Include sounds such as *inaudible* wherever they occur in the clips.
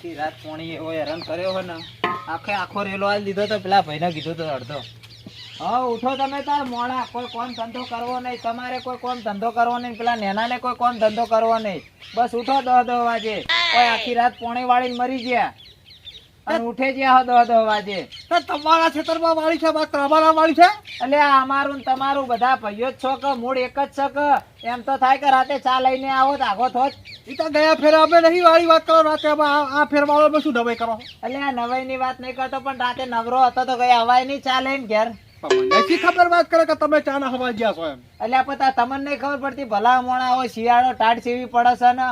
આખી રાત પોણી એવો હેરાન કર્યો હોય ને, આખે આખો રેલો આજ દીધો તો પેલા ભાઈને કીધું તો અડધો. હા, ઉઠો તમે તાર મોડા, કોઈ કોમ ધંધો કરવો નહીં, તમારે કોઈ કોમ ધંધો કરવો નહીં, પેલા નેનાને કોઈ કોમ ધંધો કરવો નહીં. બસ ઉઠો દો દો વાગે. કોઈ આખી રાત પોણી વાળીને મરી ગયા. અને ઉઠે છે તો તમારા ખેતરમાં વાળી છે તમારા વાળી છે? એટલે અમારું ને તમારું બધા ભાઈઓ જ છો કે મૂળ એક જ છો કે એમ તો થાય કે રાતે ચા લઈને આવો તો આગો થોજ એ તો ગયા ફેર અમે નહીં વાળી વાત કરો રાતે આ ફેર વાળો શું દવાઈ કરો? એટલે આ નવાઈ ની વાત નહીં કરતો પણ રાતે નવરો હતો તો કઈ હવાય નહીં ચા લઈને ઘેર. પણ ખબર વાત કરે કે તમે ચા ના હવા ગયા છો એમ? એટલે આ પતા તમને નહીં ખબર પડતી ભલા મોણા હોય શિયાળો ટાઢ સીવી પડે છે ને.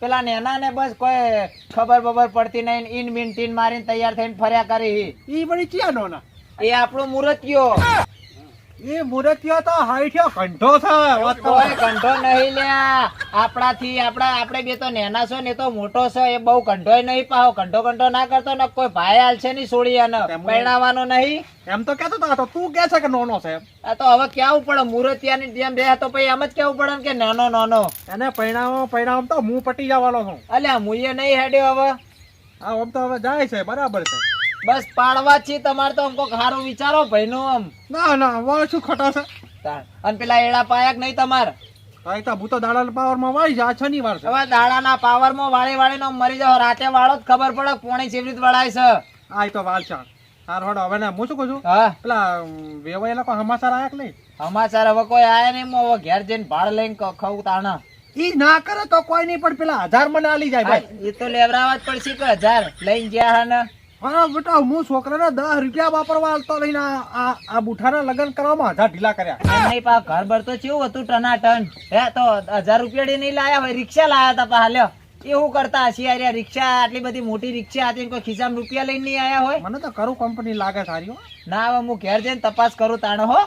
પેલા નેના ને બસ કોઈ ખબર બબર પડતી નહીં ઇન બિન ટીન મારીને તૈયાર થઈને ફર્યા કરી. ઈ બધી ક્યાં નો એ આપણો મુરત મુરતિયો એ મુરતિયો તો હાઈઠ્યો કંઠો છે કોઈ કંઠો નહીં લ્યા. આપણાથી આપણા આપણે બે તો નેના છો ને તો મોટો છે એ બહુ કંઠોય નહીં પાહો કંઠો કંઠો ના કરતો ને કોઈ ભાઈ હાલ છે નહીં તેમ- પરણાવવાનો નહીં. એમ તો કેતો તો તું કે છે કે નોનો છે આ તો હવે કેવું પડે મુરતિયાની જેમ બે તો પછી એમ જ કેવું પડે ને કે નાનો નાનો? એને પરણાવો પરણાવો તો હું પટી જવાનો છું. અલ્યા મુએ નહીં હેડ્યો હવે. હા આમ તો હવે જાય છે બરાબર છે. બસ પાડવા જ છીએ તમારે તો અમકો સારું વિચારો ભાઈનું આમ. ના ના વાળ શું ખટા છે? અને પેલા એડા પાયા કે નહીં તમારે? આ તો ભૂતો દાડા પાવરમાં વાળી છે આ શનિવાર છે. હવે દાડાના પાવરમાં વાળી વાળીને મરી જાવ રાતે વાળો જ ખબર પડે પોણી ચીવરીત વળાય છે. આ તો વાલ ચાલ હાર હડો હવે ને હું શું કહું છું? હા. પેલા વેવાય લોકો સમાચાર આયા કે નહીં? સમાચાર હવે કોઈ આયા નહીં હું હવે ઘેર જઈને ભાડ લઈને ખાઉં તાણા. ઈ ના કરે તો કોઈ નહીં પણ પેલા હજાર મને આલી જાય ભાઈ. એ તો લેવરાવા જ પડશે કે હજાર. લઈને ગયા હા ને. હા બેટા હું છોકરાને દસ રૂપિયા વાપરવા આલતો લઈને આ આ- બુઠાના લગ્ન કરવામાં હજાર ઢીલા કર્યા. નહીં પા ઘર ભર તો કેવું હતું ટના ટન હે તો હજાર રૂપિયા નહીં લાયા હોય રિક્ષા લાયા હતા પા હાલ્યો એવું કરતા હશે યાર રિક્ષા આટલી બધી મોટી રિક્ષા હતી કોઈ ખિસ્સામાં રૂપિયા લઈને નહીં આયા હોય? મને તો કરું કંપની લાગે સારી હો. ના હવે હું ઘેર જઈને તપાસ કરું તાણે હો.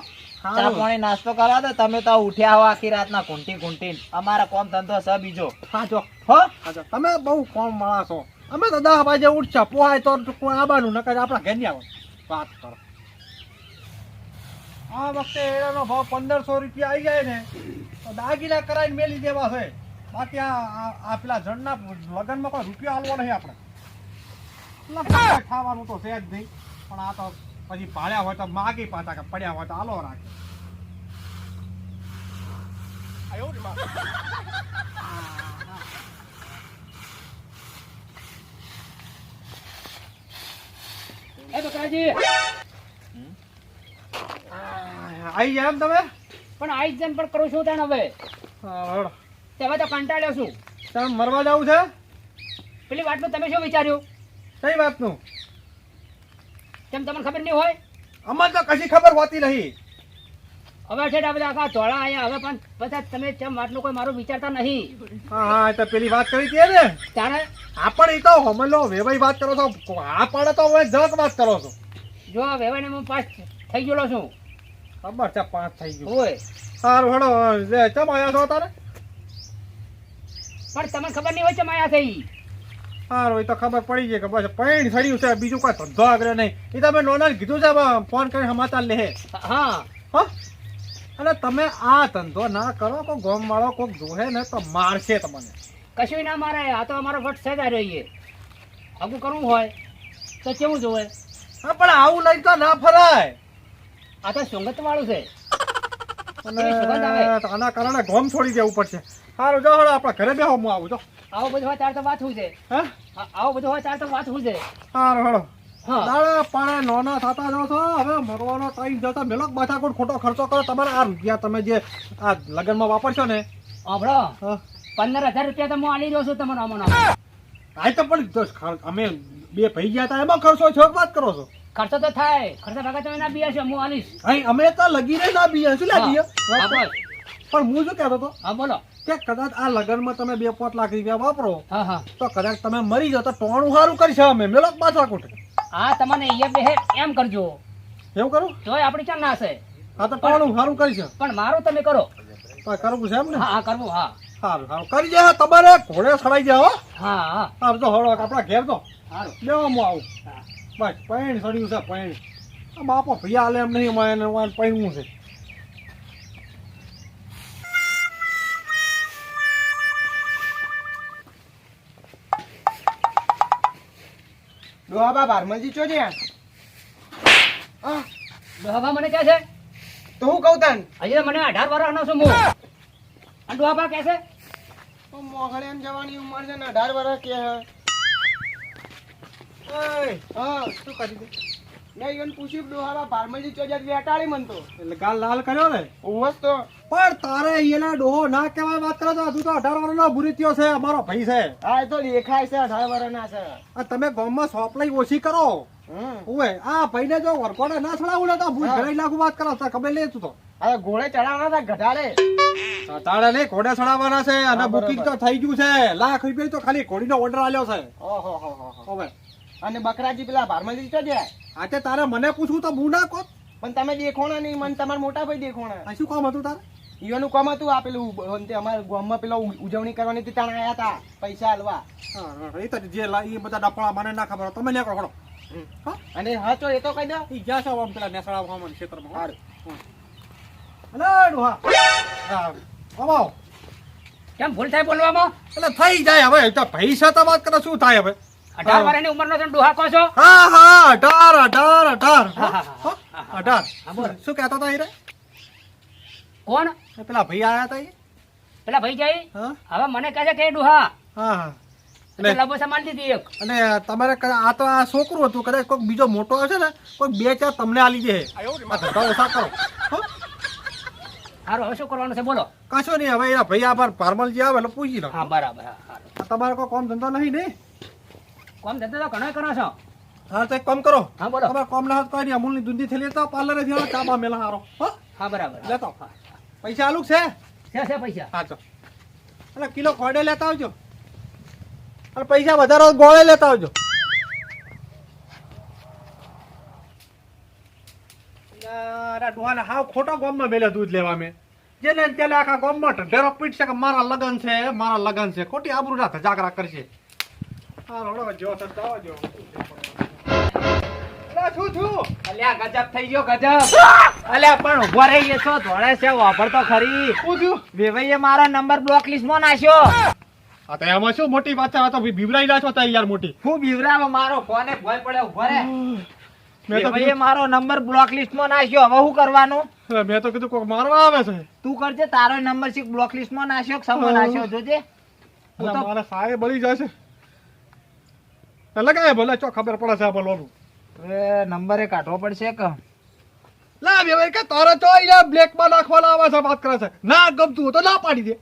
ચા. પાણી નાસ્તો કરવા દો તમે તો ઉઠ્યા હો આખી રાતના કુંટી કુંટી અમારા કોમ ધંધો છે બીજો. હા જો. હા? તમે બહુ કોમ મળા છો અમે તો દસ વાગે ઉઠશે પોહાય તો કોઈ આબાનું, નકર આપણા ઘેર આવે. વાત કરો. આ વખતે એનો ભાવ પંદરસો રૂપિયા આવી જાય ને, તો દાગીના કરાવીને મેલી દેવા છે. બાકી આ આ- પેલા જણના લગ્નમાં કોઈ રૂપિયા આલવો નહીં આપણે. ખાવાનું તો છે જ નહીં. પણ આ તો પછી ભાડ્યા હોય તો માગી પાછા કે પડ્યા હોય તો હાલો રાખે. *laughs* એ બકરાજી. આવી જાય એમ તમે? પણ આઈ જન પણ કરું છું તાણ હવે. હળો. તો કંટાળ્યો છું. તમે મરવા જવું છે? પેલી વાતનું તમે શું વિચાર્યું? કઈ વાતનું? તેમ તમને ખબર નહીં હોય? અમને તો કશી ખબર હોતી નહીં. હવે છે આ બધા આખા ધોળા આયા હવે પણ પછી તમે તેમ વાતનું કોઈ મારું વિચારતા નહીં. હા હા તો પેલી વાત કરી હતી ને તારે? આપણ એ તો હમલો વેવાઈ વાત કરો છો. આ પણ તો હવે જગ વાત કરો છો. જો આ વેવાઈને હું પાસ થઈ ગયો છું. ખબર છે પાંચ થઈ ગયું. હોય સારું હડો ચમ આયા છો તારે? પણ તમને ખબર નહીં હોય છે માયા થઈ સારું એ તો ખબર પડી ગઈ કે બસ પૈણ સડ્યું છે બીજું કોઈ ધંધો આગળ નહીં. એ તમે નોના કીધું છે ફોન કરીને સમાચાર લે હા. હો? અને તમે આ ધંધો ના કરો કોઈ ગોમ વાળો કોઈક જોહે ને તો મારશે તમને. કશું ના મારે આ તો અમારો ફટ સજા રહીએ. આવું કરવું હોય તો કેવું જોવે? હા પણ આવું લઈ તો ના ફરાય. આ તો સુંગત વાળું છે સુગંધ. આના કારણે ગોમ છોડી દેવું પડશે. સારું જો હવે આપણા ઘરે બેહો હું આવું જો. આવો બધું હોય ત્યારે તો વાત હું છે. હા? આવો બધું હોય ત્યારે તો વાત શું છે. સારું હળો હા દાડા પાણે નોના થતા છો. હવે મરવાનો ટાઈમ જતા મેલો બાથા ખોટો ખર્ચો કરો. તમારે આ રૂપિયા તમે જે આ લગનમાં વાપરશો ને. સાંભળો પંદર હજાર રૂપિયા તો હું આલી રહ્યો છું તમને અમોનો આ તો પણ અમે બે ભાઈ ગયા હતા. એમાં ખર્ચો છો વાત કરો છો? ખર્ચો તો થાય. ખર્ચા ભેગા તમે ના બી હશે હું આલીશ. અહીં અમે તો લગીને ના બીએ શું બોલ. પણ હું શું કહેતો હતો? હા બોલો. કે કદાચ આ લગનમાં તમે બે પાંચ લાખ રૂપિયા વાપરો હા હા. તો કદાચ તમે મરી જાઓ તો ટોણું સારું કરશે અમે. મેલો બાથા આ તમને એ બે એમ કરજો. એવું કરું? તોય આપણી ચાલ ના હા તો ટોણું સારું કરશે પણ મારું તમે કરો. કરવું છે એમ ને? હા હા કરવું હા. સારું સારું કરી જાય તમારે ઘોડે સડાઈ જાય હો. હા હા. આમ તો હળો આપણા ઘેર તો. સારું લેવા હું આવું. બસ પૈણ સડ્યું છે પૈણ. બાપો ભૈયા હાલે એમ નહીં અમારે એને પૈણવું છે. ડોહાબા ભારમલજી ચો છે? ડોહાબા મને કહે છે? તો હું કહું તન? હજી મને અઢાર વર્ષનો છું હું અને ડોહાબા કહે છે? મોગળે એમ જવાની ઉંમર છે ને અઢાર વર્ષ કે હે. હા શું કરી દે? મેં ઈવન પૂછ્યું કે ડોહાબા ભારમલજી ચો જાય વેટાળી મન તો. એટલે કાલ લાલ કર્યો ને? ઉવસ તો. પણ તારે અહીંયાના ડોહો ના કહેવાય વાત કરો તો હજુ તો અઢાર વર્ષનો ભૂરી થયો છે અમારો ભાઈ છે. હા એ તો દેખાય છે અઢાર વર્ષના છે. આ તમે ગામમાં સોપલાઈ ઓછી કરો. ઓએ આ ભાઈને જો વરકોડે ના ચડાવું ને તો ભૂત ઘડાઈ લાગુ વાત કરો તો ખબર લે તું તો. હવે ઘોડે ચડાવવાના હતા ઘટાડે તાળે નહીં ઘોડે ચડાવવાના છે અને બુકિંગ તો. થઈ ગયું છે. લાખ રૂપિયા તો ખાલી ઘોડીનો ઓર્ડર આલ્યો છે. ઓહો હો હો. અને બકરાજી પેલા ભારમલજી ચો આ આજે તારે મને પૂછવું તો હું ના કોત. પણ તમે દેખોણા નહીં મને તમારા મોટા ભાઈ દેખોણા. શું કામ હતું તારે? ઈવાનું કોમ હતું આ પેલું અમારા ગામમાં પેલા ઉજવણી કરવાની હતી ત્યાં આયા હતા પૈસા હાલવા એ તો જે લા- એ બધા ડફળા મને ના ખબર તમે ખડો હા અને હા તો એ તો કહી દો ઈ જ્યાં છો આમ પેલા નેસડા ખાવાનું ક્ષેત્રમાં હો. સારું. અલે ડોહા આવો. કેમ ભૂલ થાય બોલવામાં એટલે થઈ જાય હવે તો પૈસા તો વાત કરો શું થાય હવે અઢાર. વર્ષની ઉંમરનો તમે ડોહા કહો છો હા હા અઢાર અઢાર અઢાર હા, હા, હા. હો? હા, હા. અઢાર શું કહેતા હતા હીરે કોણ પેલા ભાઈ આયા હતા એ? પેલા ભાઈ જાય હા. હવે મને કહે છે કે ડુહા હા હા. અને લબો સમાન દીધી અને તમારે આ તો આ છોકરું હતું કદાચ કોઈક બીજો મોટો હશે ને કોઈ બે ચાર તમને આલી દે. આ ધંધા ઓછા કરો. હો? હવે શું કરવાનું છે બોલો. કશો નહીં હવે એના ભાઈ આ ફાર્મલજી આવે એટલે પૂછી લો. હા બરાબર હા તમારે કોઈ કોમ ધંધો નહીં ને? કોમ ધંધો તો ઘણો કરો છો. હા તો એક કામ કરો. હા બોલો. તમારે કોમ ના હોય તો કોઈ નહીં અમૂલની દૂધી થેલી લેતા પાર્લરે થી ચા બા મેલા હારો. હો? હા બરાબર લેતો પૈસા આલુક છે? છે છે પૈસા. હા એટલે કિલો ખોડે લેતા આવજો. અને પૈસા વધારો ગોળે લેતા આવજો. ડોહાને હાવ ખોટો ગામમાં મેલ્યો દૂધ લેવા મેં. જેને તેને આખા ગામમાં ઢેરો પીટશે કે મારા લગન છે મારા લગન છે. ખોટી આબરૂ ના ધજાગરા કરશે. હા રોડો જો જવા અલા, શું થયું અલ્યા ગજબ થઈ ગયો ગજબ. અલ્યા પણ ઊભો રહી એ છો ધોળે છે વાપર તો ખરી. શું થયું? વેવાઈએ મારો નંબર બ્લોક લિસ્ટમાં નાખ્યો. આ તો એમાં શું મોટી વાત છે? આ તો બીવડાઈ નાખો તા યાર મોટી. હું બીવરાવો મારો ફોને ભોય પડે ઊભો રે મેં તો વેવાઈએ મારો નંબર બ્લોક લિસ્ટમાં નાખ્યો હવે શું કરવાનું? મેં તો કીધું કોક મારવા આવે છે. તું કરજે તારો નંબર છે બ્લોક લિસ્ટમાં નાખ્યો કે સમો નાખ્યો જોજે. મારા સાહેબ બળી જશે લગાય ભલે ચો ખબર પડે છે આ બોલવાનું એ નંબરે કાઢવો પડશે કે? લા બે કે તારે તો બ્લેકમાં નાખવાના આવે છે, વાત કરે છે. ના, ગમતું તો ના પાડી દે.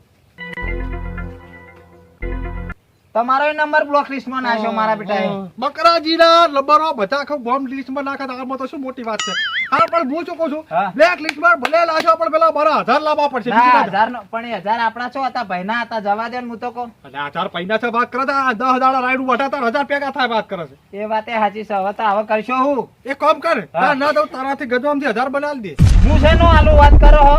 તમારો નંબર બ્લોક લિસ્ટમાં નાખ્યો મારા બેટાએ બકરાજીના લબરો બધા આખું બોમ્બ લિસ્ટમાં નાખે તો આમાં તો શું મોટી વાત છે? હા પણ હું શું કહું છું. બ્લેક લિસ્ટમાં ભલે લાગ્યો પણ પેલા મારા હજાર લાવવા પડશે. હજાર પણ હજાર આપણા છો? હતા ભાઈના હતા જવા દે હું તો કહું. હજાર પૈના છે વાત કરે દસ હજાર રાયડું વટાતા હજાર ભેગા થાય વાત કરે છે. એ વાતે સાચી છે. હવે તો હવે કરશો હું? એ કામ કર. ના તો તારાથી ગજવામથી હજાર બનાવી દે. હું છે નો આલુ? વાત કરો હો.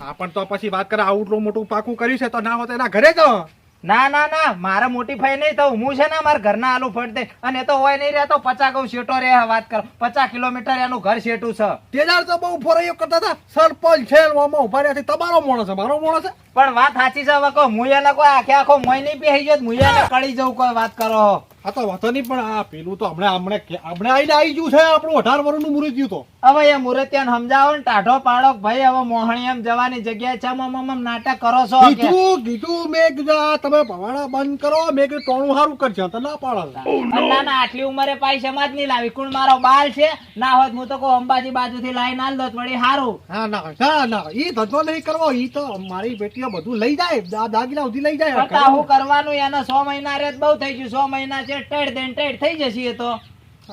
હા પણ તો પછી વાત કરે આવું મોટું પાકું કર્યું છે તો ના હોત તો એના ઘરે જાઓ ના ના ના મારા મોટી ફાઈ નહીં થવું. હું છે ને મારા ઘરના આલુ ફટતે અને એ તો હોય નહીં રહેતો પચાસ ગૌ શેટો રે વાત કરો. પચાસ કિલોમીટર એનું ઘર શેટું છે. તેજાર તો બહુ ફોરાઈઓ કરતા હતા. સરપંચ છે એવામાં ઊભા રહ્યા છે. તમારો મોણો છે મારો મોણો છે? પણ વાત સાચી છે હવે કહો હું એને કોઈ આખે આખો મોય નહીં પહેરી ગયો હું એને કળી જવું કોઈ વાત કરો. આ તો વાતો નહીં પણ આ પેલું તો હમણાં હમણાં હમણાં આઈને આવી ગયું છે આપણું અઢાર વર્ષનું મૃત્યુ તો. હવે એ મુરતિયાને સમજાવો ને ટાઢો પાડો ભાઈ હવે મોહણી એમ જવાની જગ્યાએ છે મમ મમ નાટક કરો છો કીધું કીધું મેં કીધું તમે ભવાડા બંધ કરો મેં કીધું ટોણું સારું કરશે તો ના પાડે. ના ના આટલી ઉંમરે પાઈ સમાજ નહીં લાવી. કુણ મારો બાલ છે? ના હોત હું તો કહું અંબાજી બાજુથી લાઈન આલ દો તો વળી સારું હા ના ના ના ઈ ધંધો નહીં કરવો એ તો મારી બેટીઓ બધું લઈ જાય દાગીના સુધી લઈ જાય. હું કરવાનું એના સો મહિના રે બહુ થઈ ગયું. સો મહિના છે ટેડ દેન ટેડ થઈ જશે એ તો.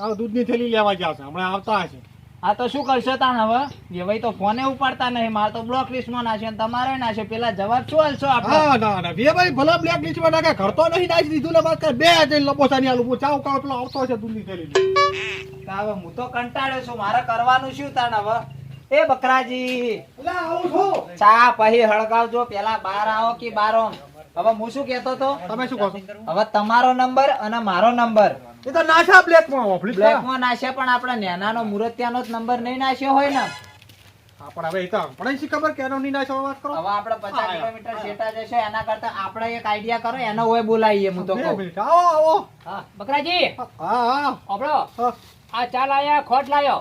આ દૂધની થેલી લેવા ગયા છે. હમણાં આવતા હશે. આ તો શું કરશો તાન હવે? જે ભાઈ તો ફોને ઉપાડતા નહીં. મારે તો બ્લોક લિસ્ટમાં નાખ્યો ને તમારે નાખ્યો પેલા જવાબ શું હાલશો આપણે? હા ના ના. બે ભાઈ ભલા બ્લેક લીચમાં નાખે ઘર તો નહીં નાખી દીધું ને વાત કર બે જઈને લબોસાની આલુ ચાવ કાવ પેલો આવતો હશે દૂધની થેલી તો હવે હું તો કંટાળ્યો છું. મારે કરવાનું શું તાન હવે? એ બકરાજી. ચા પછી હળગાવજો. પેલા બાર આવો કે બારો હવે હું શું કેતો હતો? તમે શું કહો હવે તમારો નંબર અને મારો નંબર. એ તો નાશા બ્લેકમાં બ્લેકમાં નાખ્યા પણ આપણે નેનાનો મુરત્યાનો જ નંબર નહીં નાશ્યો હોય ને. પણ હવે એ તો પણ શી ખબર કેનો નહીં ની ના વાત કરો. હવે આપણે પચાસ હા, કિલોમીટર હા. શેટા જશે એના કરતા આપણે એક આઈડિયા કરો એનો હોય બોલાવીએ હું તો કહું. આવો આવો. હા બકરાજી. હા હા. આપણો હા. આ ચા લાયા ખોટ લાયો.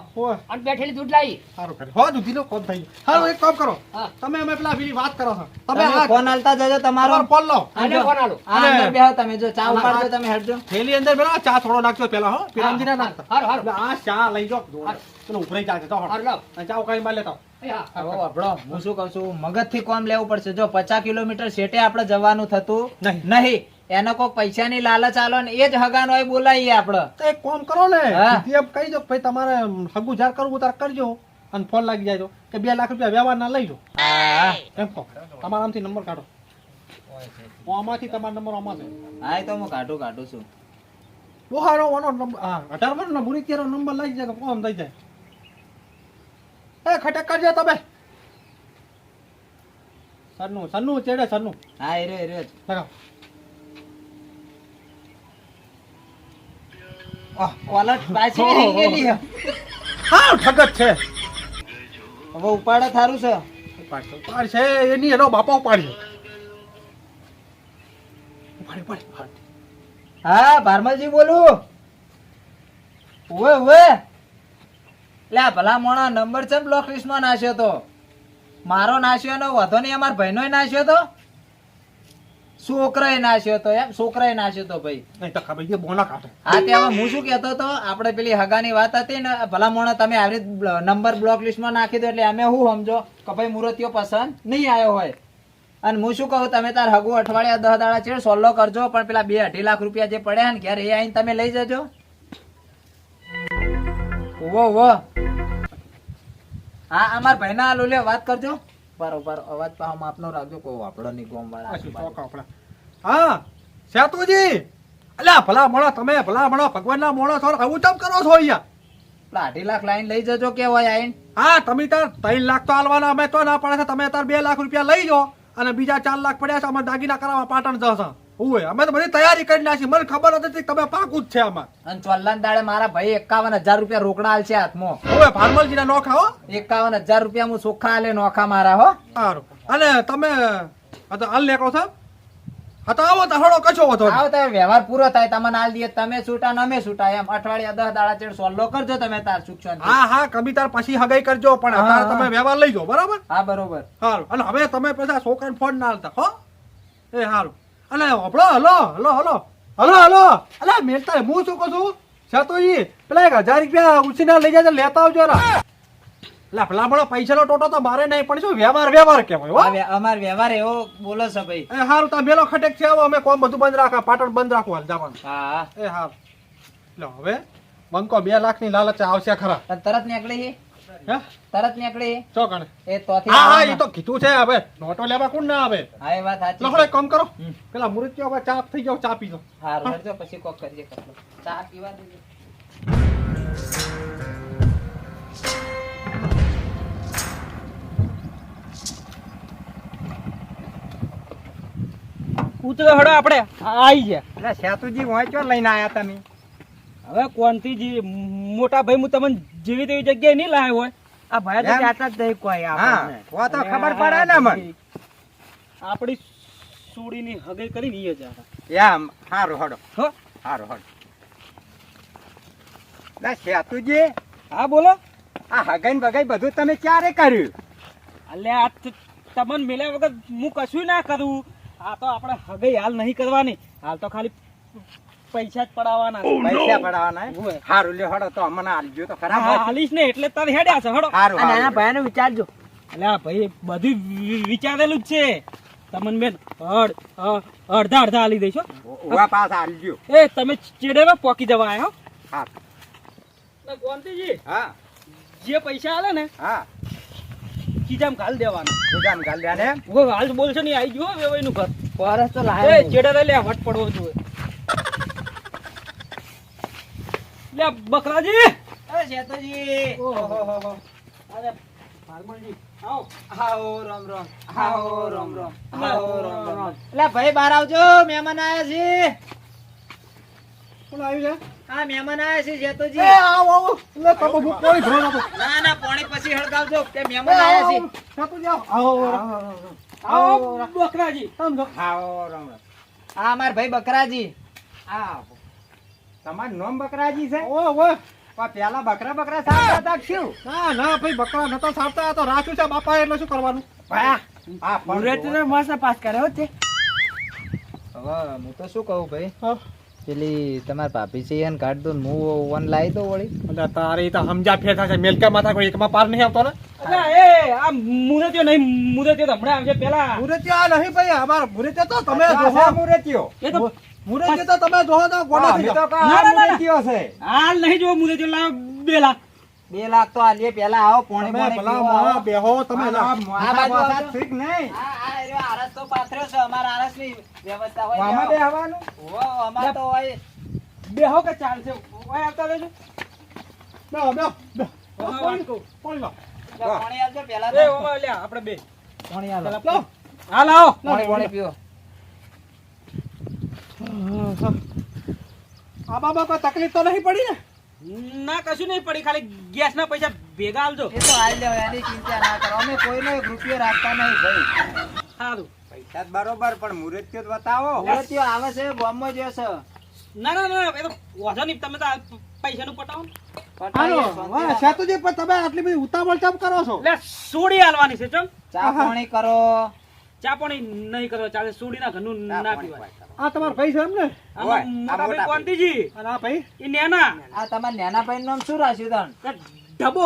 અને બેઠેલી દૂધ લાવી સારું કરે હો દૂધીનો કોમ થઈ હાલો એક કામ કરો. તમે અમે પેલા પેલી વાત કરો છો. તમે ફોન હાલતા જજો તમારો. ફોન લો. આને ફોન આલો. આ અંદર બેહો તમે જો ચા ઉપાડજો તમે હેડજો. થેલી અંદર પેલા ચા થોડો નાખજો પેલા હો. પીરામજી ના નાખતા. હારું હારું. આ ચા લઈ જો. પેલો ઉભરાઈ જાય છે હારું લાવ. ચા ઉકાળી માં લેતા આવો. એ હા. હવે વાપરો હું શું કહું છું મગજથી કોમ લેવું પડશે. જો પચાસ કિલોમીટર શેટે આપણે જવાનું થતું નહીં. એનો કોઈ પૈસાની લાલચ આલો ને એ જ હગાનો હોય બોલાવીએ આપડે. તો એક કામ કરો ને. કહી દો ભાઈ તમારે હગું જાર કરવું તાર કરજો અને ફોન લાગી જાય તો. કે બે લાખ રૂપિયા વ્યવહાર ના લઈ જો એમ કહો. તમારા આમથી નંબર કાઢો. આમાંથી તમારો નંબર આમાં છે હા તો હું કાઢું કાઢું છું. લોહારો ઓનો નંબર હા અઢાર વર્ષ ના બુરી ત્યારે નંબર લઈ જાય કોમ થઈ જાય? એ ખટક કરજો તમે. સરનું સરનું ચેડે સરનું. હા એ રે એ રે. લગાવો. કોલર પાછી રહી ગયેલી. હા. ઠગત છે. હવે ઉપાડે થારું છે. ઉપાડ છે એની એનો બાપા ઉપાડ્યો ઉપાડ ઉપાડ ઉપાડ. હા ભારમલજી બોલું. ઓવે ઓવે લે ભલા મોણા નંબર છે બ્લોક લિસ્ટમાં નાશ્યો તો. મારો નાશ્યો ને વધો નહીં અમાર ભાઈનો નાશ્યો તો. છોકરાએ નાખ્યો તો એમ? છોકરાએ નાખ્યો તો ભાઈ? નહીં તો ખબર છે બોના કાઢે. હા ત્યાં હું શું કહેતો તો આપણે પેલી હગાની વાત હતી ને ભલા મોણા તમે આવી નંબર બ્લોક લિસ્ટમાં નાખી દો એટલે અમે શું સમજો? કે ભાઈ મુરતીઓ પસંદ નહીં આવ્યો હોય. અને હું શું કહું તમે તાર હગું અઠવાડિયા દસ દાડા છે સોલ્લો કરજો પણ પેલા બે અઢી લાખ રૂપિયા જે પડ્યા ને ઘેર એ આવીને તમે લઈ જજો. ઓવો ઓવો હા અમાર ભાઈના આલુ લે વાત કરજો. બરોબર અવાજ પાહો માપનો રાખજો કોઈ વાપડો નહીં ગોમ વાળા. હા સેતુજી અલ્યા ભલા મળો તમે ભલા મળો ભગવાનના મોણા છો ને આવું ચમ કરો છો અહીંયા? અઢી લાખ લાઈન લઈ જજો કે હોય આવીને હા તમે તાર ત્રણ લાખ તો આલવાના અમે તો ના પડે છે તમે તાર બે લાખ રૂપિયા લઈ જાઓ અને બીજા ચાર લાખ પડ્યા છે અમે દાગીના કરાવવા પાટણ જશે. ઓય અમે તો બધી તૈયારી કરી નાખી મને ખબર હતી કે તમે પાકું જ છે આમાં. અને ચોલ્લાન દાડે મારા ભાઈ એકાવન હજાર રૂપિયા રોકડા આલશે હાથમાં. ઓય ફાર્મલજી ના નોખા હો? એકાવન હજાર રૂપિયા હું ચોખ્ખા આલે નોખા મારા હો. સારું. અને તમે આ તો હાલ છો? હા તો આવો તો કશો વધો આવો તમે વ્યવહાર પૂરો થાય. તમને આલ દઈએ તમે છૂટા ને અમે છૂટા. એમ અઠવાડિયા દસ દાડા ચેડ સોલ્લો કરજો તમે તાર સુખ હા હા કમી તાર પછી હગાઈ કરજો પણ અત્યારે તમે વ્યવહાર લઈ બરાબર? હા બરોબર. સારું અને હવે તમે પછી છોકરાને ફોન ના આલતા હો. એ હારું. અને hello hello hello hello. Hello hello. અલે મેલતા હું શું કહું છું? સતોજી પેલા એક હજાર રૂપિયા ઉછીના લઈ જાય લેતા આવજો રા. પણ પૈસાનો ટોટો તો મારે નહીં પણ શું વ્યવહાર વ્યવહાર કહેવાય અમાર વ્યવહાર એવો બોલો છે ભાઈ. એ સારું તમે મેલો ખટેક છે આવો અમે કોમ બધું બંધ રાખા પાટણ બંધ રાખવું જવાનું. હા. એ હા લો હવે બંકો બે લાખની લાલચ આવશે ખરા. તરત નીકળી હે? તરત નીકળી ચો ગણે. એ તો હા હા એ તો કીધું છે હવે નોટો લેવા કોણ ના આવે? હા એ વાત સાચી લખડો કામ કરો. પેલા મૃત્યુ હવે ચા થઈ જાવ ચા પીજો હારું હેડજો પછી કોક કરીએ ચા પીવા દેજો. ઉતરો હડો આપણે આવી ગયા. એટલે સેતુજી વાંચો લઈને આયા તમે? હવે કોનથી જી મોટા ભાઈ હું તમને જેવી તેવી જગ્યાએ નહીં લાવ્યો હોય. આ ભાઈ તો જાતા જ નહીં કોઈ આપણને. વો તો ખબર પડે ને મને. આપણી સુડીની હગાઈ કરી ઈ જ એમ હારો હડો. હો? હારો હડો. ના સેતુજી હા બોલો. આ હગાઈ બગાઈ બધું તમે ક્યારે કર્યું? અલ્યા આ તમને મેલ્યા વગર હું કશું ના કરું. આ તો આપણે હગાઈ હાલ નહીં કરવાની. હાલ તો ખાલી પૈસા જ પડાવવાના પૈસા પડાવવાના હારું લ્યો હડો તો અમને આલજો તો ખરા હાલીશ ને એટલે તારે હેડ્યા છે હડો. હારું અને આ ભાઈને વિચારજો. એટલે આ ભાઈ બધું વિચારેલું જ છે. તમન બેન અડ અડધા અડધા હાલી દઈશો ઉવા પાસ આલજો. એ તમે ચેડેમાં પોકી જવા આવ્યા હો. ગોમતીજી હા. જે પૈસા આલે ને હા. ખીજામ ઘાલ દેવાનો. ખીજામ ગાલ્યા દેવાને? ઓ હાલ બોલશો નહીં આવી ગયો વેવાઈનું ઘર. પરસ તો એ ચેડા લે વટ પડવો જોઈએ. લે બકરાજી! એ શેતુજી. ઓહો અરે ભારમણજી આવો. આવો રામ રામ. આવો રામ રામ આવો રામ. રામ રામ. એટલે ભાઈ બહાર આવજો મહેમાન આવ્યા છે. કોણ આવ્યું આ મહેમાન આવ્યા છે જેતોજી. એ આવો આવો. લે તમે હું પાણી ભરો ના ના પાણી પછી હળગાવજો કે મહેમાન આવ્યા છે. જેતોજી આવો. આવો આવો બકરાજી જો. આવો રામ રામ. આ અમાર ભાઈ બકરાજી. આ તમારું નામ બકરાજી છે? ઓ ઓ. પેલા બકરા બકરા સાંભળતા હતા શું? ના ના ભાઈ બકરા નતો સારતા આ તો રાખ્યું છે બાપા એટલે શું કરવાનું? ભયા આ પણ મસ્ત પાસ કર્યો તે. હવે હું તો શું કહું ભાઈ? હા. પેલી તમાર ભાભી છે એને કાઢ દો હું વન લાવી દો વળી. એટલે તારે તો સમજા ફેર થશે. મેલકા માથા કોઈ એકમાં પાર નહીં આવતો ને? એટલે એ આ મુદતિયો નહીં મુદતિયો તો હમણાં આવશે પેલા મુરત્ય આ નહીં ભાઈ અમાર મુરત્ય તો તમે જોહો. મુરતિયો. એ તો મુરત્ય તો તમે જોહો તો ગોડા થઈ જાવ ના, ના. મુરતિયો છે. હાલ નહીં જોવો મુદતિયો લાવ બે લાખ બે લાખ તો આજે પેલા આવો પોણી પોણી ભલા પીવો, બેહો તમે આ બાજુ આવજો. ઠીક નહીં. આ આ રહ્યો આરસ તો પાથર્યો છે અમાર આરસની વ્યવસ્થા હોય આમાં બેહવાનું? ઓ અમાર તો હોય. બેહો કે ચાલશે ઓય આવતા રહેજો. બેહો, બેહો, બેહો. પોણી લો. પોણી આપજો પેલા એ ઓમાં લ્યા આપણે બે. પોણી આલો. લો. હાલ આવો. પોણી પોણી પીઓ આ બાબા કોઈ તકલીફ તો નહીં પડી ને? ના કશું નહીં પડી ખાલી ગેસના પૈસા ભેગા આલજો એ તો હાલ લેવા એની ચિંતા ના કરો. અમે કોઈનો એક રૂપિયો રાખતા નહીં ભાઈ. સારું. પૈસા તો બરોબર પણ મુરતિયો તો બતાવો. મુરતીઓ આવે છે ગામમાં જ છે ના ના ના એ તો વાંધો નહીં તમે તો આ પૈસાનું પટાવો. ને. હાલો, વાહ. પણ તમે આટલી બધી ઉતાવળ ચમ કરો છો? એટલે સોડી હાલવાની છે ચમ. ચા પાણી કરો. ચા પાણી નહીં કરવા ચાલે સોડીના ઘરનું ના પીવાય. આ તમારો ભાઈ છે એમ ને? મોટા ભાઈ કોંતીજી અને આ ભાઈ? એ નેના. આ તમાર નેના ભાઈ નામ શું રાખ્યું તણ ઢબો.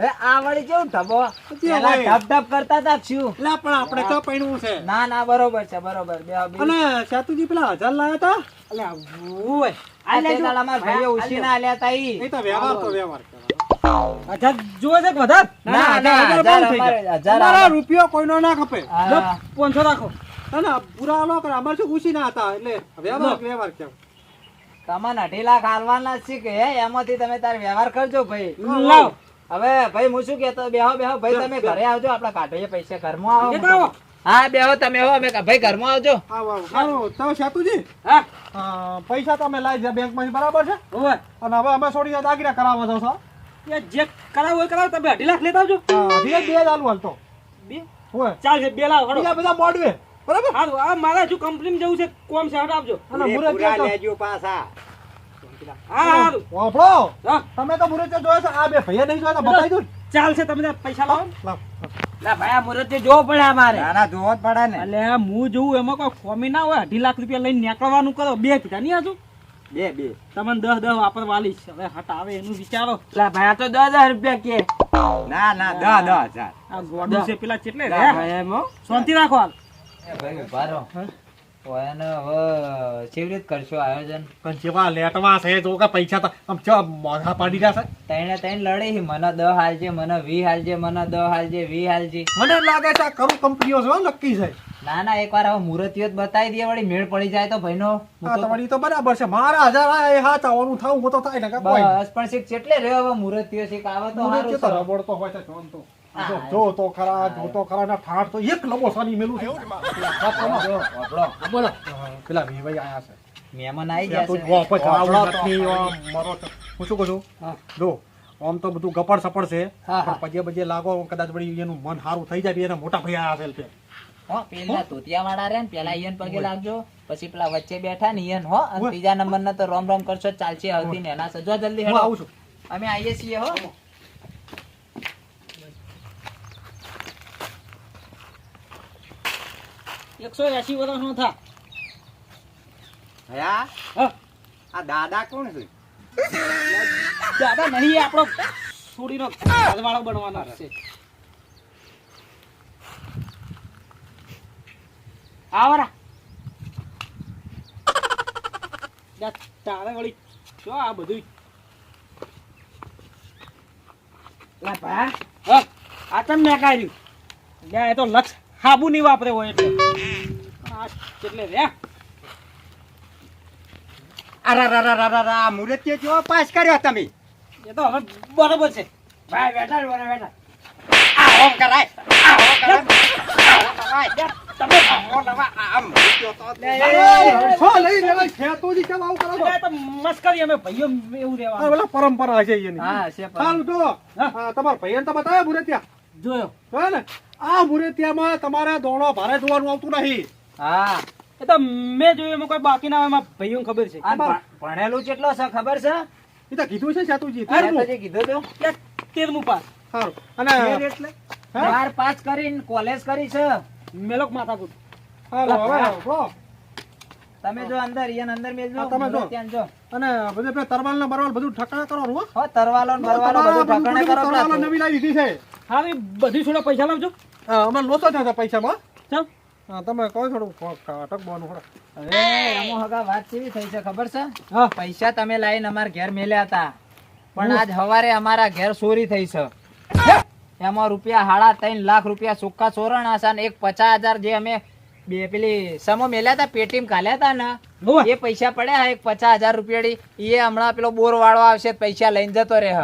હે આ વળી કેવું ઢબો? કેવું ઢબ ઢબ કરતા તા શું પણ આપણે તો પૈણું છે. ના ના બરોબર છે બરોબર. બે બે અને સેતુજી પેલા હજાર લાયા હતા અલે ઓય આ તે ઉછીના આલ્યા તા ઈ. એ તો વ્યવહાર તો વ્યવહાર કહેવાય. જોવે છે વધાર? ના ના હજાર હજાર બહુ થઈ અમારે જાય. હજાર તમારા આવે. રૂપિયો કોઈનો ના ખપે. પાંચસો રાખો. ના ના પૂરા આલો કરે અમારે શું ખુશી ના હતા? એટલે વ્યવહાર વ્યવહાર કેમ તમને અઢી લાખ હાલવાના છે કે એમાંથી તમે તાર વ્યવહાર કરજો ભાઈ. લાવ. હવે ભાઈ હું શું કેતો બેહો બેહો. ભાઈ તમે ઘરે આવજો આપણે કાઢીએ પૈસા ઘરમાં આવો. હા બેહો તમે હો અમે ભાઈ ઘરમાં આવજો. આવો આવો. સારું તો સેતુજી હા. પૈસા તમે લાવી બેંકમાંથી બરાબર છે? ઓય અને હવે અમે છોડી દાગીરા કરાવવા છો એ જે કરાવ હોય કરાવ તમે અઢી લાખ લેતા આવજો. હા, ધીરે બે લાલ આલુ હાલતો બે? હોય ચાલશે બે લાખ બીજા બધા મોડવે બરાબર? સારું આ મારા જો કંપની જવું છે કોમ છે હટ આપજો. અને મુરત લેજો પાછા. તમે તો મુરત જોયો છે આ બે ભૈયા નહીં જોયા તો બતાવી દો ને. ચાલશે તમે પૈસા લાવો ને. લાવ. ભાઈ આ મુરત જોવો પડે અમારે. ના જોવો જ પડે ને. એટલે હું જોઉં એમાં કોઈ ખોમી ના હોય. અઢી લાખ રૂપિયા લઈને નીકળવાનું કરો બે કીધા નહીં આજુ બે બે. તમને દસ દસ વાપરવા લઈશ હવે હટ આવે એનું વિચારો. ભાઈ આ તો દસ હજાર રૂપિયા કે. ના ના દસ દસ હજાર. આ ગોડું છે પેલા કેટલે લા રે ભાઈ એમ હો. શાંતિ રાખો હાલ. ભાઈ ઊભા રહો. ઓય હવે કેવી રીત કરશો આયોજન પણ જેવા લેટવા છે જો કે પૈસા તો આમ ચા મોઢા પાડી રહ્યા છે તઈને તઈને લડી હી. મને દહ હાલજે મને વી હાલજે મને દહ હાલજે વી હાલજે મને લાગે છે આ કરું કંપનીઓ છે નક્કી છે ના ના એકવાર હવે મૂર્તિઓ જ બતાવી દે વળી મેળ પડી જાય તો ભાઈનો તમારી તો બરાબર છે મારા હજાર આ હાથ આવવાનું હું તો થાય ને. બસ પણ શીખ કેટલે રહ્યો હવે મૂર્તિઓ શીખ આવે તો છે. રબડતો હોય છે જોન તો. જો- જો તો ખરા જો તો ખરા ના ઠાઠ તો એક લંબો સાની મેલું છે. બોલો. પેલા વિભાઈ આયા છે. મહેમાન આવી ત્યાં તો જશે ગોપ જ આવું વાપરો નથી, આમ હું શું કહું છું? જો આમ તો બધું ગપડ સપડ છે. પજે પજે લાગો કદાચ વળી એનું મન સારું થઈ જાય એના મોટા ભાઈ આયા છે હા પેલા તોતિયા વાળા રે ને પેલા ઈયન પગે લાગજો. પછી પેલા વચ્ચે બેઠા ને ઈયન હો અને. ત્રીજા નંબર ના તો રોમ રોમ કરશો ચાલશે આવતી ને એના સજવા જલ્દી હું આવું છું. અમે આવીએ છીએ હો. એકસો એસી વર્ષ નો થા. હયા? આ દાદા કોણ છે? દાદા નહીં આપણો છોડીનો ઘરવાળો બનવાનો છે. આવરા તારે વળી જો આ બધું લા ભા આ તને મેં કાઢ્યું? લ્યા, એ તો લક્ષ હાબુ નહીં વાપરે હોય એટલે. આ કેટલે રે. અરે રા રા રા રા રા આ મુરતિયો પાસ કર્યો તમે? એ તો હવે બરોબર છે. ભાઈ બેઠા બેઠા બેઠા આવો કરાય આવો કરાય કરાય. તમે આવો નવા આમ છો લઈ લેવાય ખેતુજી કેમ આવું કરો છો? તો મસ્કરી અમે ભાઈઓ એવું આ રહેવાનું. પરંપરા છે એની. હા છે. તો તમારા ભાઈને તો બતાવ્યા મુરતિયા જોયો. જોયા ને? આ મુરતિયામાં તમારે દોણો ભારે જોવાનું આવતું નહીં. હા. એ તો મેં જોયું એમાં કોઈ બાકી ના એમાં ભાઈઓને ખબર છે. ભણેલું કેટલો છે ખબર છે? એ તો કીધું છે સેતુજી કીધું તું. તેરમું પાસ. સારું. અને હે? બાર પાસ કરીને કોલેજ કરી છે. મેલોક માથાકૂટ. તમે જો અંદર ઈયન અંદર મેલજો. તમે જો. ત્યાં જો. અને બધે પે તરવાલ ને બરવાલ બધું ઠકાણા કરો હો. હા તરવાલો ને બરવાલો બધું ઠકાણે કરો તરવાલો નવી લાવી દીધી છે. હા એ બધી છોડે પૈસા લાવજો. લોચો થયો છે પૈસામાં. ચાલ. હા, તમે કહો થોડું અટકવાનું થોડું. અરે એમાં હગા વાત કેવી થઈ છે ખબર છે? હા. પૈસા તમે લાવીને અમારા ઘેર મેલ્યા હતા. પણ આજ હવારે અમારા ઘેર ચોરી થઈ છે. એમાં રૂપિયા હાડા ત્રણ લાખ રૂપિયા સુક્કા ચોરણ હશે ને એક પચાસ હજાર જે અમે બે પેલી સમો મેલ્યા હતા પેટીમ કાલ્યા હતા ને એ પૈસા પડ્યા એક પચાસ હજાર રૂપિયાની. એ હમણાં પેલો બોર વાળો આવશે પૈસા લઈને જતો રહે હ.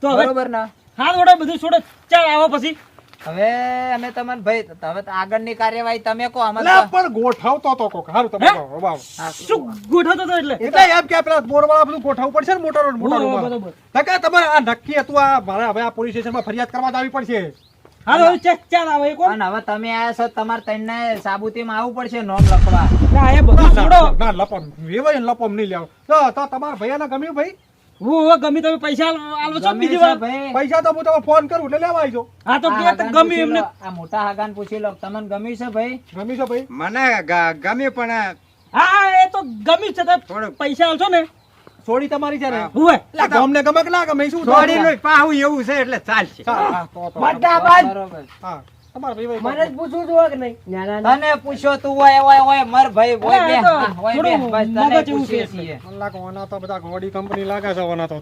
તો બરોબર ને? હા વડે બધું છોડો ચાલ આવો પછી. હવે અમે તમને ભાઈ હવે આગળની કાર્યવાહી તમે કહો અમે પણ ગોઠવતો તો કોક. હારું તમે હે? કહો, શું ગોઠવતો તો એટલે? એટલે એમ કે પેલા બોરવાળા બધું ગોઠવવું પડશે ને મોટરો રોડ હોવે, રોડ બરોબર. કાકા તમે આ નક્કી હતું આ મારે હવે આ પોલીસ સ્ટેશનમાં ફરિયાદ કરવા જ આવી પડશે. હાલો ચેક ચાલ આવે એક અને હવે તમે આયા છો તમારે તઈને સાબુતીમાં આવવું પડશે નોમ લખવા. ના, એ બધું છોડો. ના લપમ. વેવાય લપમ નહીં લેવ. તો તો તમારા ભૈયાને ગમ્યું ભાઈ? હું હવે ગમે તમે પૈસા આલો છો બીજી વાર. ભાઈ. પૈસા તો હું તમને ફોન કરું એટલે લેવા આવજો હા તો આ કે તો ગમ્યું એમને. આ મોટા હાગાન પૂછી લો તમને ગમ્યું છે ભાઈ? ગમ્યું છે ભાઈ? મને ગમ્યું પણ હા એ તો ગમ્યું છે તો. પૈસા આલશો ને. છોડી તમારી છે ને? હુએ એટલે ગમને ગમે કે ના ગમે એ પાહું એવું છે એટલે ચાલશે. ચાલ, હા, તો, તો. બરોબર. હા તમારા ભાઈ ભાઈ પૂછવું જોવા કે નહીં? તને પૂછ્યો તું હોય હોય હોય મર ભાઈ હોય બે એ તો હા, હોય બે બસ તને પૂછીએ છીએ મને ઓના તો બધા ગોડી કંપની લાગે છે ઓના તો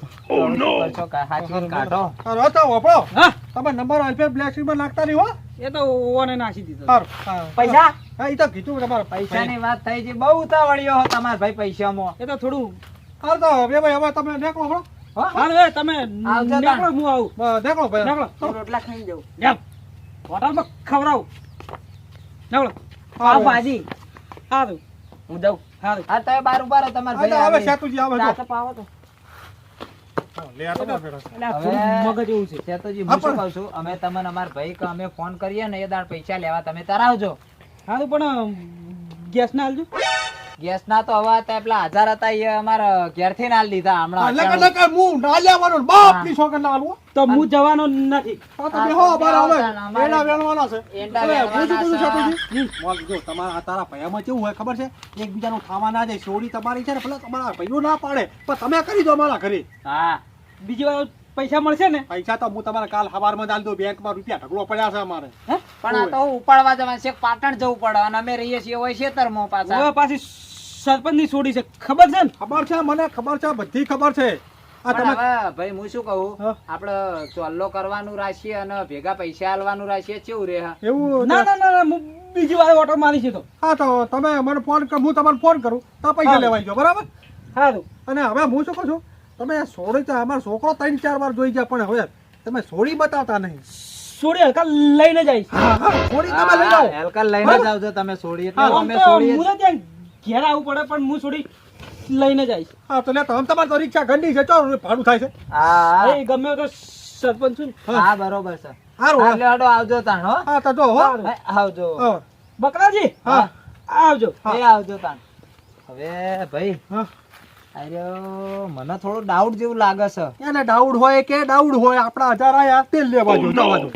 કાઢો. તમે નંબર અલ્પે બ્લેક સ્ક્રીનમાં નાખતા નહીં હો. એ તો ઓને નાખી દીધો. સારું પૈસા? હા એ તો કીધું તમારે પૈસાની વાત થઈ છે બહુ ઉતાવળ્યો હો તમાર ભાઈ પૈસામાં. એ તો થોડું હાલ તો હવે ભાઈ હવે તમે દેખો હો. હો? હાલ હવે તમે આવજો નીકળો હું આવું. બ- ભાઈ નીકળો. રોટલા ખાઈ જાઉં. જાવ હોટલમાં ખવડાવ. નીકળો. હારું. ભાજી. સારું હું જાઉં. સારું હા તમે બાર ઊભા રહો તમાર ભાઈ આવે. સેતુજી આવે જો. તો પાવો તો. હા, હા, હું અમે તમને અમાર ભાઈ અમે ફોન કરીએ ને એ દાડ પૈસા લેવા તમે તરાવજો. હા પણ ગેસ ના આલજો. ગેસ ના તો હવા હતા પેલા હજાર હતા એ અમારા ઘેરથી ના લીધા હમણાં લગન. લગન મું ના બાપની છોકર ના આલવો તો હું જવાનો નથી. તો હા, બેહો, તો બાર બેહો હવે. તાણ, અમારે- એના વેણવાના છે. હું શું વેણવાના છું, છે. સેતુજી? જો, તમારા તારા ભૈયામાં કેવું હોય ખબર છે? એકબીજાનું ખાવા ના જાય સોડી તમારી છે ને ભલે તમારા ભાઈઓ ના પાડે પણ તમે કરી દો અમારા ઘરે. હા. બીજી વાર પૈસા મળશે ને? પૈસા તો હું તમારે કાલ સવારમાં દાલ દો બેંકમાં રૂપિયા ઢગલો પડ્યા છે અમારે. પણ આ તો ઉપાડવા જવાનું છે પાટણ જવું પડે અને અમે રહીએ છીએ હોય ખેતરમાં પાછા. હવે પાછી સરપંચની છોડી છે. ખબર છે ને? ખબર છે મને ખબર છે બધી ખબર છે. ભાઈ હું શું કહું. આપડે ચોલ્લો કરવાનું રાખીએ અને ભેગા પૈસા આલવાનું રાખીએ કેવું રે એવું ના ના ના હું બીજી વાર ઓટો મારી છે તો. હા તો તમે મને ફોન કર હું તમને ફોન કરું. તો પૈસા લેવાઈ જાઓ બરાબર? સારું અને હવે હું શું કહું છું? તમે સોડી તો અમારો છોકરો ત્રણ ચાર વાર જોઈ ગયા પણ હવે તમે સોડી બતાવતા નહીં. સોડી હલકા લઈને જાય હા હા સોડી તમે લઈ જાઓ. હલકા લઈને જાવ તમે સોડી એટલે અમે સોડી હું તો ત્યાં ઘેર આવવું પડે પણ હું છોડી લઈને જઈશ હા તો લેતો હવે તમારે તો રિક્ષા ગંડી છે ચો ભાડું થાય છે? હા એ ગમે તો સરપંચ છું હા. બરોબર છે. હારું હા. હડો આવજો તાણ હો. હા તો જો હો. હા, આવજો. બકરાજી હા. આવજો. એ આવજો તાણ. હવે ભાઈ હા. અરે મને થોડું ડાઉટ જેવું લાગે છે. એને ડાઉટ હોય કે ડાઉટ હોય આપણા હજાર આયા તે લેવા જો જવા દો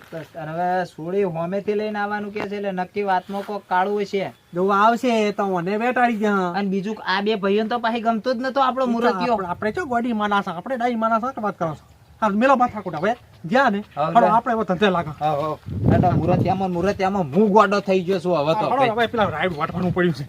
હવે સોળી હોમેથી લઈને આવવાનું કે છે એટલે નક્કી વાતમાં કોક કાળું છે જો આવશે તો મને બેટાડી દે. અને બીજું આ બે ભાઈઓ તો પાછી ગમતું જ નતો આપણો મુરતિયો. આપણે ચો ગોડી માનાસ આપણે ડાઈ માણસ આ વાત કરો છો? મેલો માથા કોટા હવે જ્યાં ને હા, આપણે એવો ધંધે લાગે. હા હા. એટલે મુરતિયામાં મુરતિયામાં હું ગોડો થઈ ગયો છું હવે તો હવે પેલા રાઈડ વાટવાનું પડ્યું છે.